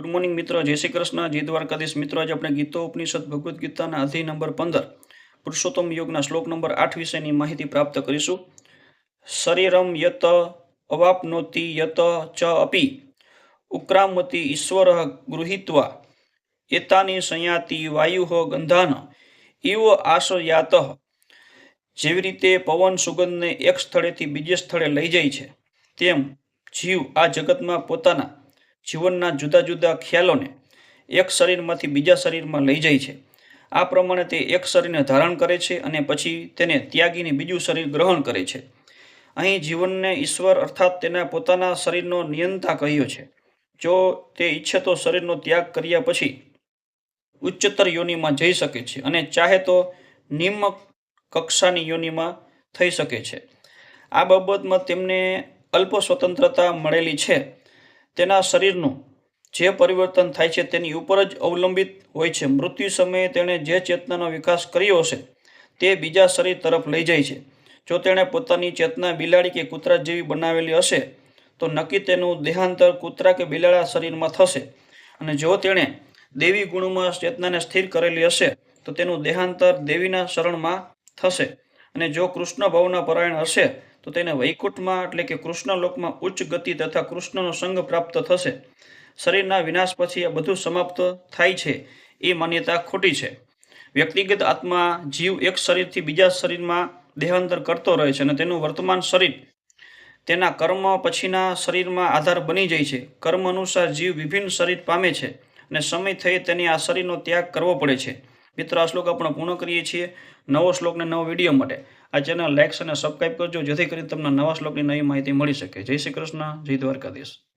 Good morning મિત્રો, જય શ્રી કૃષ્ણ. જય દ્વારકાધીશ મિત્રો, આજે આપણે ગીતો, ઉપનિષદ, ભગવદ્ ગીતાના અધ્યાય નંબર પંદર, પુરુષોત્તમ યોગના શ્લોક નંબર આઠ વિષયની માહિતી પ્રાપ્ત કરીશું. શરીરમ યત અવાપનોતિ યત ચ અપી, ઉક્રામતી ઈશ્વર ગૃહિત્વા, એતાની સંયાતિ વાયુ ગંધાન ઇવ આશયાત, જેવી રીતે પવન સુગંધને એક સ્થળેથી બીજે સ્થળે લઈ જાય છે, તેમ જીવ આ જગતમાં પોતાના જીવનના જુદા જુદા ખ્યાલોને એક શરીરમાંથી બીજા શરીરમાં લઈ જાય છે. આ પ્રમાણે તે એક શરીરને ધારણ કરે છે અને પછી તેને ત્યાગીને બીજું શરીર ગ્રહણ કરે છે. અહીં જીવનને ઈશ્વર અર્થાત તેના પોતાના શરીરનો નિયંતા કહ્યો છે. જો તે ઈચ્છે તો શરીરનો ત્યાગ કર્યા પછી ઉચ્ચતર યોનિમાં જઈ શકે છે અને ચાહે તો નિમ્ન કક્ષાની યોનિમાં થઈ શકે છે. આ બાબતમાં તેમને અલ્પ સ્વતંત્રતા મળેલી છે. તેના શરીરનું જે પરિવર્તન થાય છે તેની ઉપર જ અવલંબિત હોય છે. મૃત્યુ સમયે તેણે જે ચેતનાનો વિકાસ કર્યો હશે, તે બીજા શરીર તરફ લઈ જાય છે. જો તેણે પોતાની ચેતના બિલાડી કે કૂતરા જેવી બનાવેલી હશે, તો નક્કી તેનું દેહાંતર કૂતરા કે બિલાડા શરીરમાં થશે. અને જો તેણે દેવી ગુણમાં ચેતનાને સ્થિર કરેલી હશે, તો તેનું દેહાંતર દેવીના શરણમાં થશે. અને જો કૃષ્ણ ભાવના પરાયણ હશે, તો તેને વૈકુંઠમાં એટલે કે કૃષ્ણ લોકમાં ઉચ્ચ ગતિ તથા કૃષ્ણનો સંગ પ્રાપ્ત થશે. શરીરના વિનાશ પછી આ બધું સમાપ્ત થાય છે. એ માન્યતા ખોટી છે. વ્યક્તિગત આત્મા જીવ એક શરીરથી બીજા શરીરમાં દેહાંતર કરતો રહે છે અને તેનું વર્તમાન શરીર તેના કર્મ પછીના શરીરમાં આધાર બની જાય છે. કર્મ અનુસાર જીવ વિભિન્ન શરીર પામે છે અને સમય થઈ તેની આ શરીરનો ત્યાગ કરવો પડે છે. મિત્રો, આ શ્લોક આપણે પૂર્ણ કરીએ છીએ નવો શ્લોકને નવો વીડિયો માટે. આ ચેનલ લાઇક્સ અને સબસ્ક્રાઈબ કરજો, જેથી કરીને તમને નવા શ્લોકની નવી માહિતી મળી શકે. જય શ્રી કૃષ્ણ, જય દ્વારકાધીશ.